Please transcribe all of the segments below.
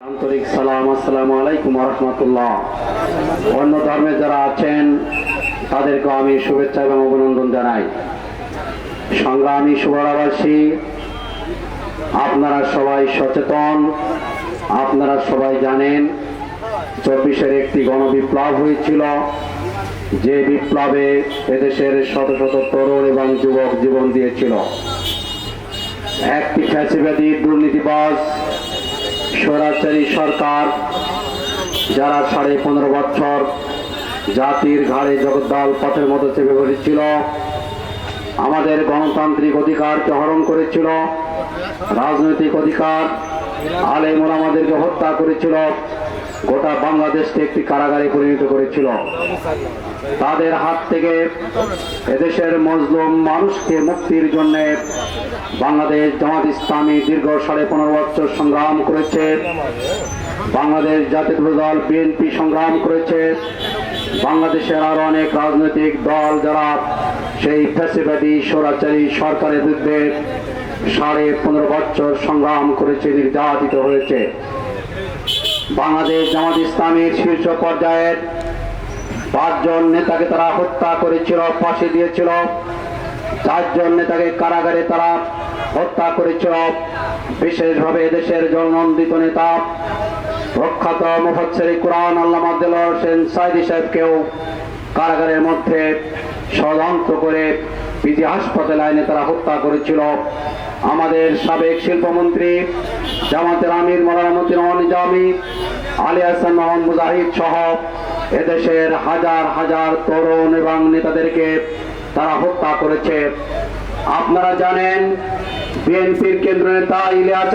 আন্তরিক সালাম, আসসালামু আলাইকুম রহমতুল্লাহ। অন্য ধর্মে যারা আছেন, তাদেরকে আমি শুভেচ্ছা এবং অভিনন্দন জানাই। সংগ্রামী শুভরাবাসী আপনারা সবাই সচেতন, আপনারা সবাই জানেন, চব্বিশের একটি গণবিপ্লব হয়েছিল, যে বিপ্লবে এদেশের শত শত তরুণ এবং যুবক জীবন দিয়েছিল। একটি ফ্যাসিবাদী দুর্নীতিবাজ স্বৈরাচারী সরকার, যারা সাড়ে পনেরো বছর জাতির ঘাড়ে জগদ্দাল পথের মতো চেপে বসেছিল, আমাদের গণতান্ত্রিক অধিকারকে হরণ করেছিল, রাজনৈতিক অধিকার আলেমুল আমাদেরকে হত্যা করেছিল, গোটা বাংলাদেশকে একটি কারাগারে পরিণত করেছিল। তাদের হাত থেকে এদেশের মজলুম মানুষকে মুক্তির জন্য বাংলাদেশ জামাত ইসলামী দীর্ঘ সাড়ে পনেরো বছর সংগ্রাম করেছে। বাংলাদেশ জাতীয় দল বিএনপি সংগ্রাম করেছে। বাংলাদেশের আরও অনেক রাজনৈতিক দল যারা সেই ফ্যাসিবাদী, স্বরাচারী সরকারের বিরুদ্ধে সাড়ে পনেরো বছর সংগ্রাম করেছে, নির্যাতিত হয়েছে। বাংলাদেশ জামাত ইসলামীর শীর্ষ পর্যায়ের পাঁচজন নেতাকে তারা হত্যা করেছিল, ফাঁসি দিয়েছিল। চারজন নেতাকে কারাগারে তারা হত্যা করেছিল। বিশেষভাবে দেশের জননন্দিত নেতা, প্রখ্যাত মুফসরি কোরআন আল্লাহ আব্দুল হোসেন সাইদি সাহেবকেও কারাগারের মধ্যে ষড়যন্ত্র করে পিজি হাসপাতালে আইনে তারা হত্যা করেছিল। আমাদের সাবেক শিল্পমন্ত্রী জামাতের আমির মৌলানা মতিন নিজামী আলী হাসান মোহাম্মদ মুজাহিদ সহ এদেশের হাজার হাজার তরুণ এবং নেতাদেরকে তারা হত্যা করেছে। আপনারা জানেন, বিএনপির কেন্দ্র নেতা ইলিয়াস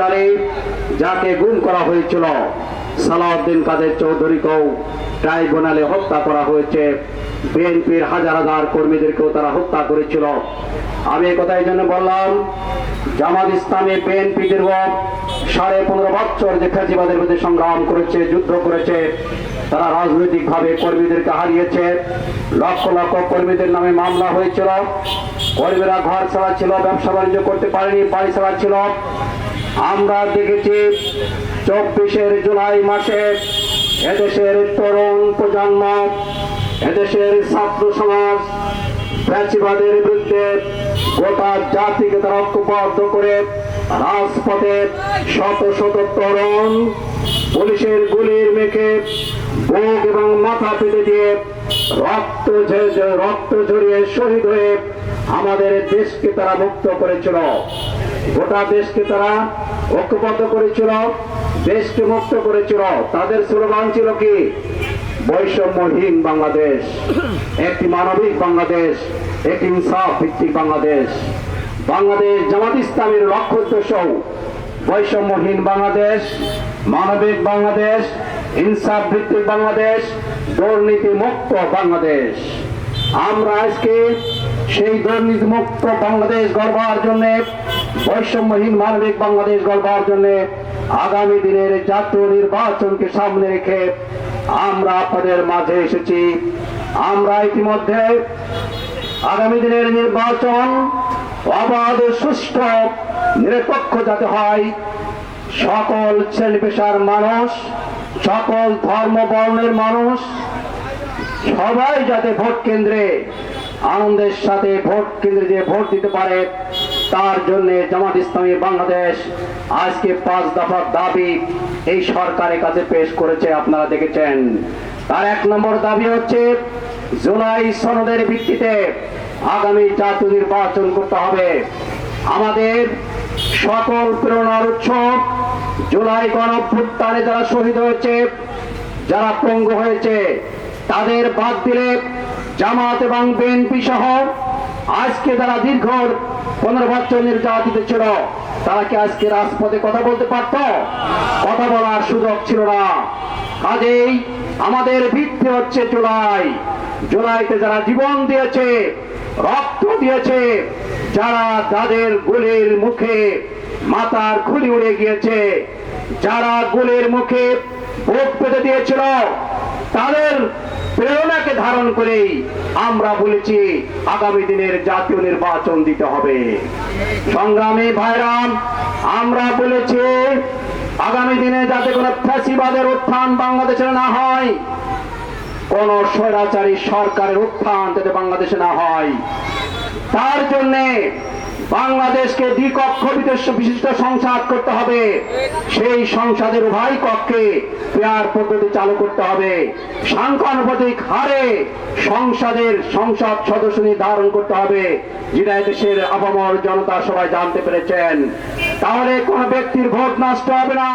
যাকে গুম করা হয়েছিল। সালাউদ্দিন কাদের চৌধুরীকেও ট্রাইব্যুনালে হত্যা করা হয়েছে। বিএনপির হাজার হাজার কর্মীদেরকেও তারা হত্যা করেছিল। আমি কথা এই জন্য বললাম, জামাত ইসলামী বিএনপি দীর্ঘ সাড়ে পনেরো বছর যে ফ্যাসিবাদের বিরুদ্ধে সংগ্রাম করেছে, যুদ্ধ করেছে, তারা রাজনৈতিকভাবে কর্মীদেরকে হারিয়েছে। লক্ষ লক্ষ কর্মীদের নামে মামলা হয়েছিল। কর্মীরা ঘর ছাড়া ছিল, ব্যবসা বাণিজ্য করতে পারেনি, বাড়ি ছাড়া ছিল। আমরা দেখেছি চব্বিশের জুলাই মাসে এদেশের তরুণ প্রজন্ম, এদেশের ছাত্র সমাজ, ফ্যাসিবাদের বিরুদ্ধে গোটা জাতিকে তারা ঐক্যবদ্ধ করে রাজপথে শত শত তরুণ পুলিশের গুলির মেখে বুক এবং মাথা পেতে দিয়ে রক্ত রক্ত ঝরিয়ে শহীদ হয়ে আমাদের দেশকে তারা মুক্ত করেছিল। গোটা দেশকে তারা ঐক্যবদ্ধ করেছিল। দেশকে মুক্ত করেছিল। তাদের স্লোগান ছিল কি? বৈষম্যহীন বাংলাদেশ, একটি মানবিক বাংলাদেশ, একটি ইনসাফ ভিত্তিক বাংলাদেশ। বাংলাদেশ জামাত ইসলামের লক্ষ্য উদ্দেশ্য বৈষম্যহীন বাংলাদেশ, মানবিক বাংলাদেশ ইনসাফ ভিত্তিক বাংলাদেশ দুর্নীতি মুক্ত বাংলাদেশ। আমরা আজকে সেই দুর্নীতি মুক্ত বাংলাদেশ গড়বার জন্য, বৈষম্যহীন মানবিক বাংলাদেশ গড়বার জন্য আগামী দিনের জাতীয় নির্বাচনকে সামনে রেখে আমরা আপনাদের মাঝে এসেছি। আমরা ইতিমধ্যে আগামী দিনের নির্বাচন অবাধ, সুষ্ঠু, নিরপেক্ষ যাতে হয়, সকল শ্রেণি পেশার মানুষ, সকল ধর্ম বর্ণের মানুষ, সবাই যাতে ভোট কেন্দ্রে, আনন্দের সাথে ভোট কেন্দ্রে যে ভোট দিতে পারে, তার জন্য জামাত ইসলামী বাংলাদেশ আজকে পাঁচ দফার দাবি এই সরকারের কাছে পেশ করেছে, আপনারা দেখেছেন। তার এক নম্বর দাবি হচ্ছে, জুলাই সনদের ভিত্তিতে আগামী জাতীয় নির্বাচন করতে হবে। আমাদের সকল প্রেরণার উৎস জুলাই গণভ্যুত্থানে যারা শহীদ হয়েছে, যারা পঙ্গু হয়েছে, তাদের বাদ দিলে জামাত এবং বিএনপি সহ আজকে যারা দীর্ঘ পনেরো বছর নির্যাতিত ছিল তারা কি আজকে রাজপথে কথা বলতে পারত? কথা বলার সুযোগ ছিল না। কাজেই আমাদের ভিত্তি হচ্ছে জুলাই। জুলাইতে যারা জীবন দিয়েছে, রক্ত দিয়েছে, যারা তাদের গুলির মুখে মাথার খুলি উড়ে গিয়েছে, যারা গুলির মুখে বুক পেতে দিয়েছিল, তাদের প্রেরণাকে ধারণ করেই আমরা বলেছি আগামী দিনের জাতীয় নির্বাচন দিতে হবে। সংগ্রামী ভাইরাম আমরা বলেছি আগামী দিনে যাতে কোনো ফ্যাসিবাদের উত্থান বাংলাদেশে না হয়, কোন স্বৈরাচারী সরকারের উত্থান যাতে বাংলাদেশে না হয়, তার জন্যে বাংলাদেশকে দ্বিকক্ষ বিদেশ বিশিষ্ট সংসদ করতে হবে। সেই সংসদের উভয় কক্ষে পেয়ার পদ্ধতি চালু করতে হবে। সাংখ্যানুপাতিক হারে সংসদের সংসদ সদস্য নির্ধারণ করতে হবে। যেটা দেশের আপামর জনতা সবাই জানতে পেরেছেন। তাহলে কোন ব্যক্তির ভোট নষ্ট হবে না।